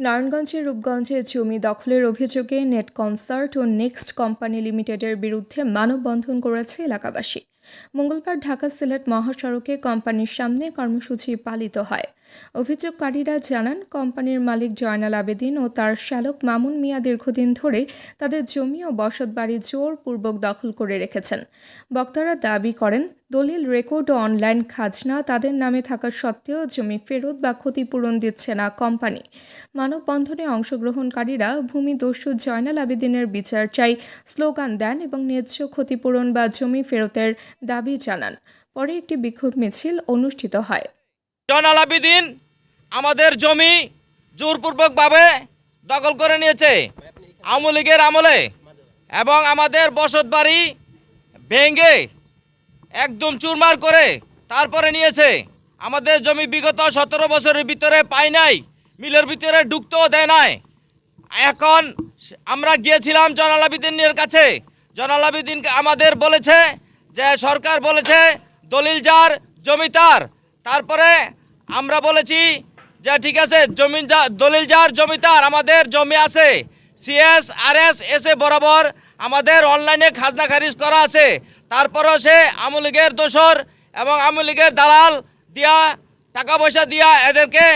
নারায়ণগঞ্জের রূপগঞ্জে জমি দখলের অভিযোগে নেট কনসার্ট ও নেক্সট কোম্পানি লিমিটেডের বিরুদ্ধে মানববন্ধন করেছে এলাকাবাসী। মঙ্গলবার ঢাকা সিলেট মহাসড়কে কোম্পানির সামনে কর্মসূচি পালিত হয়। অভিযোগকারীরা জানান, কোম্পানির মালিক জয়নাল আবেদিন ও তার শ্যালক মামুন মিয়া দীর্ঘদিন ধরে তাদের জমি ও বসতবাড়ি জোরপূর্বক দখল করে রেখেছেন। বক্তারা দাবি করেন, দলিল, রেকর্ড ও অনলাইন খাজনা তাদের নামে থাকা সত্ত্বেও জমি ফেরত বা ক্ষতিপূরণ দিচ্ছে না কোম্পানি। মানববন্ধনে অংশগ্রহণকারীরা ভূমি দস্যু জয়নাল আবেদিনের বিচার চাই স্লোগান দেন এবং ন্যায্য ক্ষতিপূরণ বা জমি ফেরতের দাবি জানান। পরে একটি বিক্ষোভ মিছিল অনুষ্ঠিত হয়। আবিদিন আমাদের জমি জোরপূর্বকভাবে দখল করে নিয়েছে আওয়ামী লীগের আমলে এবং আমাদের বসত বাড়ি ভেঙে একদম চুরমার করে তারপরে নিয়েছে। আমাদের জমি বিগত সতেরো বছরের ভিতরে পাই নাই, মিলের ভিতরে ঢুকতেও দেয় নাই। এখন আমরা গিয়েছিলাম জয়নাল আবিদিনের কাছে। জয়নাল আবিদিন আমাদের বলেছে যে সরকার বলেছে দলিল যার, জমি তার। তারপরে আমরা বলেছি যে ঠিক আছে, জমি দলিল যার, জমি তার, আমাদের জমি আছে। সিএস আর এস এস বরাবর আমাদের অনলাইনে খাজনা খারিজ করা আছে। তারপরেও সে আওয়ামী লীগের দোসর এবং আওয়ামী লীগের দালাল দিয়া, টাকা পয়সা দিয়া এদেরকে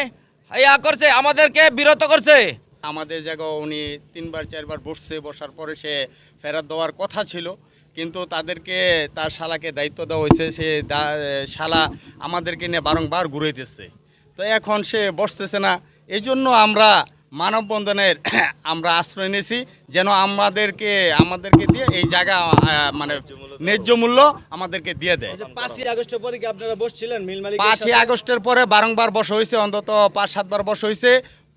ইয়া করছে, আমাদেরকে বিরত করছে। আমাদের জায়গা উনি তিনবার, চারবার বসছে, বসার পরে সে ফেরত দেওয়ার কথা ছিল। কিন্তু তাদেরকে তার শালাকে দায়িত্ব দেওয়া হয়েছে সে শালা আমাদেরকে নিয়ে বারংবার ঘুরে দিচ্ছে তো এখন সে বসতেছে না। এই জন্য আমরা মানববন্ধনের আমরা আশ্রয় নিয়েছি যেন আমাদেরকে আমাদেরকে দিয়ে এই জায়গা মানে ন্যায্য মূল্য আমাদেরকে দিয়ে দেয়। পাঁচই আগস্টের পরে কি আপনারা বসছিলেন পাঁচই আগস্টের পরে বারংবার বসা হয়েছে অন্তত পাঁচ সাতবার বসা হয়েছে।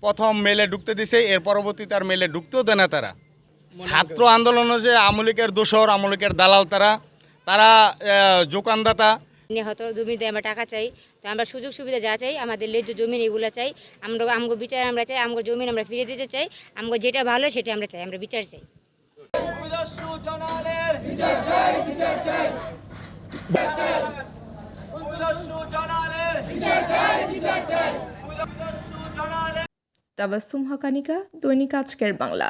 প্রথম মেলে ঢুকতে দিছে এর পরবর্তীতে আর মেলে ঢুকতেও দেয় না তারা। ছাত্র আন্দোলনে যে আমলিকের দোষর আমলিকের দালাল তারা তারা যোগানদাতা নিহত জমিতে আমরা টাকা চাই তো আমরা সুযোগ সুবিধা যা চাই আমাদের লেজ জমিন এগুলো চাই আমরা আমগো বিচার আমরা চাই আমগো জমিন আমরা ফিরে দিতে চাই আমগো যেটা ভালো সেটা আমরা চাই আমরা বিচার চাই। তাবাস্তুম হকানিকা দৈনিক আজকের বাংলা।